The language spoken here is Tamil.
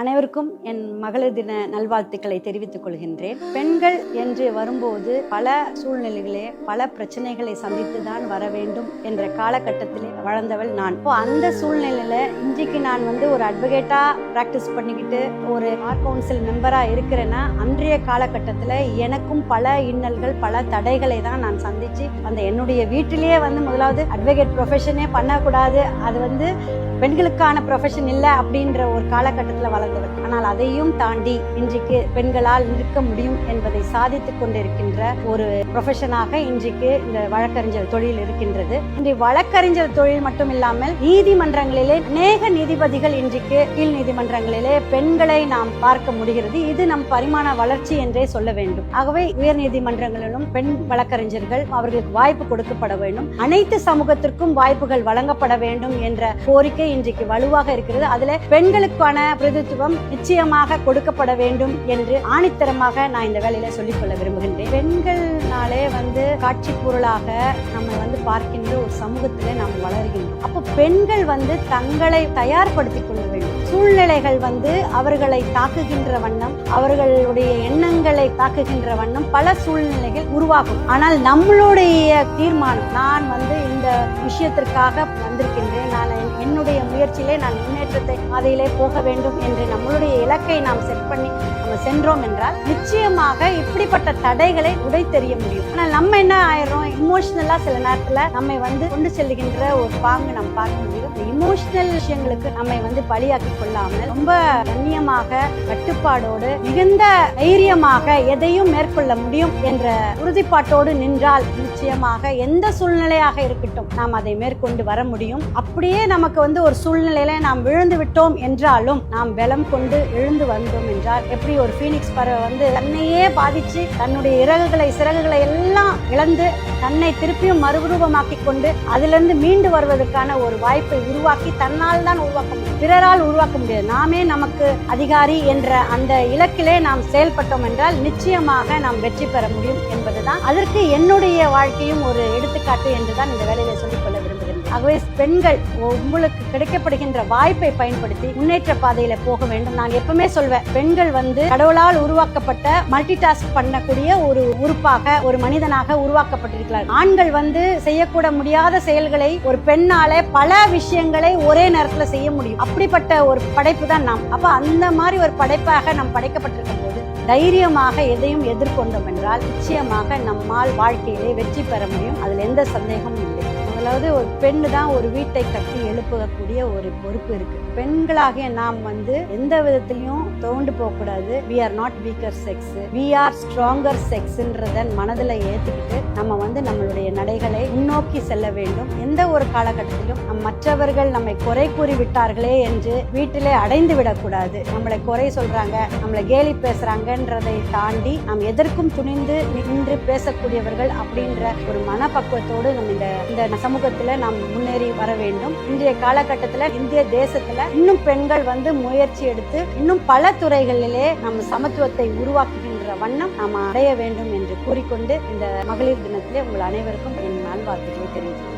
அனைவருக்கும் என் மகளிர் தின நல்வாழ்த்துக்களை தெரிவித்துக் கொள்கின்றேன். பெண்கள் என்று வரும்போது பல சூழ்நிலைகளே பல பிரச்சனைகளை சந்தித்து தான் வர வேண்டும் என்ற காலகட்டத்திலே வளர்ந்தவள் நான். இப்போ அந்த சூழ்நிலையில இன்றைக்கு நான் வந்து ஒரு அட்வொகேட்டா பிராக்டிஸ் பண்ணிக்கிட்டு ஒரு ஆர் கவுன்சில் மெம்பரா இருக்கிறேன்னா அன்றைய காலகட்டத்தில் எனக்கும் பல இன்னல்கள் பல தடைகளை தான் நான் சந்திச்சு அந்த என்னுடைய வீட்டிலேயே வந்து முதலாவது அட்வொகேட் ப்ரொஃபஷனே பண்ணக்கூடாது. அது வந்து பெண்களுக்கான ப்ரொஃபஷன் இல்லை அப்படின்ற ஒரு காலகட்டத்தில் வளர்ந்தவர். ஆனால் அதையும் தாண்டி இன்றைக்கு பெண்களால் இருக்க முடியும் என்பதை சாதித்து கொண்டிருக்கின்ற ஒரு ப்ரொஃபஷனாக இன்றைக்கு இந்த வழக்கறிஞர் தொழில் இருக்கின்றது. இன்றைய வழக்கறிஞர் தொழில் மட்டும் இல்லாமல் நீதிமன்றங்களிலே அநேக நீதிபதிகள் இன்றைக்கு கீழ் நீதிமன்றங்களிலே பெண்களை நாம் பார்க்க முடிகிறது. இது நம் பரிமாண வளர்ச்சி என்றே சொல்ல வேண்டும். ஆகவே உயர் நீதிமன்றங்களிலும் பெண் வழக்கறிஞர்கள் அவர்களுக்கு வாய்ப்பு கொடுக்கப்பட வேண்டும். அனைத்து சமூகத்திற்கும் வாய்ப்புகள் வழங்கப்பட வேண்டும் என்ற கோரிக்கை இன்றைக்கு வலுவாக இருக்கிறது. அதுல பெண்களுக்கான பிரதித்துவம் நிச்சயமாக கொடுக்கப்பட வேண்டும் என்று ஆணித்தரமாக நான் இந்த வேலையில சொல்லிக்கொள்ள விரும்புகின்றேன். பெண்கள்னாலே வந்து காட்சி பொருளாக நம்ம வந்து பார்க்கின்ற ஒரு சமூகத்துல நாம் வளர்கின்றோம். அப்போ பெண்கள் வந்து தங்களை தயார்படுத்திக் கொள்ள சூழ்நிலைகள் வந்து அவர்களை தாக்குகின்ற வண்ணம் அவர்களுடைய எண்ணங்களை தாக்குகின்ற வண்ணம் பல சூழ்நிலைகள் உருவாகும். ஆனால் நம்மளுடைய தீர்மானம் நான் வந்து இந்த விஷயத்திற்காக வந்திருக்கின்றேன் நான் என்னுடைய முயற்சியிலே நான் முன்னேற்றத்தை பாதையிலே போக வேண்டும் என்று நம்மளுடைய இலக்கை நாம் செட் பண்ணி நம்ம சென்றோம் என்றால் நிச்சயமாக இப்படிப்பட்ட தடைகளை உடை தெரிய முடியும். ஆனால் நம்ம என்ன ஆயிரும் இமோஷனலா சில நேரத்துல நம்மை வந்து கொண்டு செல்லுகின்ற ஒரு பாங்கு நம்ம பார்க்க முடியும். இமோஷனல் விஷயங்களுக்கு நம்மை வந்து பலியாக்கி கொள்ளாமல் ரொம்ப கண்ணியமாக கட்டுப்பாடோடு மிகுந்த தைரியமாக எதையும் மேற்கொள்ள முடியும் என்ற உறுதிப்பாட்டோடு நின்றால் நிச்சயமாக எந்த சூழ்நிலையாக இருக்கட்டும் நாம் அதை மேற்கொண்டு வர முடியும். அப்படியே நமக்கு வந்து ஒரு சூழ்நிலையில நாம் விழுந்து விட்டோம் என்றாலும் நாம் பலம் கொண்டு எழுந்து வந்தோம் என்றால் எப்படி ஒரு ஃபீனிக்ஸ் பறவை வந்து தன்னையே பாதிச்சு தன்னுடைய இறகுகளை சிறகுகளை எல்லாம் இழந்து தன்னை திருப்பியும் மறுரூபமாக்கி கொண்டு அதிலிருந்து மீண்டு வருவதற்கான ஒரு வாய்ப்பை உருவாக்கி தன்னால் தான் உருவாக்க முடியும். பிறரால் உருவாக்க முடியாது. நாமே நமக்கு அதிகாரி என்ற அந்த இலக்கிலே நாம் செயல்பட்டோம் என்றால் நிச்சயமாக நாம் வெற்றி பெற முடியும் என்பதுதான். அதற்கு என்னுடைய வாழ்க்கையும் ஒரு எடுத்துக்காட்டு என்றுதான் இந்த வேலையை சொல்லிக்கொள்ள விரும்புகிறேன். ஆகவே பெண்கள் உங்களுக்கு கிடைக்கப்படுகின்ற வாய்ப்பை பயன்படுத்தி முன்னேற்ற பாதையில போக வேண்டும். நான் எப்பவுமே சொல்வேன் பெண்கள் வந்து கடவுளால் உருவாக்கப்பட்ட மல்டி டாஸ்க் பண்ணக்கூடிய ஒரு உறுப்பாக ஒரு மனிதனாக உருவாக்கப்பட்டிருக்கிறார் ஆண்கள் வந்து செய்யக்கூட முடியாத செயல்களை ஒரு பெண்ணால பல விஷயங்களை ஒரே நேரத்துல செய்ய முடியும். அப்படிப்பட்ட ஒரு படைப்பு தான் நாம். அப்ப அந்த மாதிரி ஒரு படைப்பாக நாம் படைக்கப்பட்டிருக்கும் போது தைரியமாக எதையும் எதிர்கொண்டோம் என்றால் நிச்சயமாக நம்மால் வாழ்க்கையிலே வெற்றி பெற முடியும். அதில் எந்த சந்தேகமும் இல்லை. அதாவது ஒரு பெண்ணு தான் ஒரு வீட்டை கட்டி எழுப்பக்கூடிய ஒரு பொறுப்பு இருக்கு. பெண்களாகிய நாம் வந்து எந்த விதத்திலையும் தோண்டு போகக்கூடாது. We are not weaker sex we are stronger செக்ஸ்ன்றத மனதில் ஏற்றிக்கிட்டு நம்ம வந்து நம்மளுடைய நடைகளை முன்னோக்கி செல்ல வேண்டும். எந்த ஒரு காலகட்டத்திலும் நம் மற்றவர்கள் நம்மை குறை கூறி விட்டார்களே என்று வீட்டிலே அடைந்து விடக்கூடாது. நம்மளை குறை சொல்றாங்க நம்மளை கேலி பேசுறாங்கன்றதை தாண்டி நாம் எதற்கும் துணிந்து நின்று பேசக்கூடியவர்கள் அப்படின்ற ஒரு மனப்பக்குவத்தோடு நம்ம இந்த இந்த சமூகத்துல நாம் முன்னேறி வர வேண்டும். இன்றைய காலகட்டத்துல இந்திய தேசத்துல இன்னும் பெண்கள் வந்து முயற்சி எடுத்து இன்னும் பல துறைகளிலே நம்ம சமத்துவத்தை உருவாக்குகின்ற வண்ணம் நாம் அடைய வேண்டும் என்று கூறிக்கொண்டு இந்த மகளிர் தினத்திலே உங்கள் அனைவருக்கும் என் நல்வாழ்த்துக்களை தெரிவித்துள்ளேன்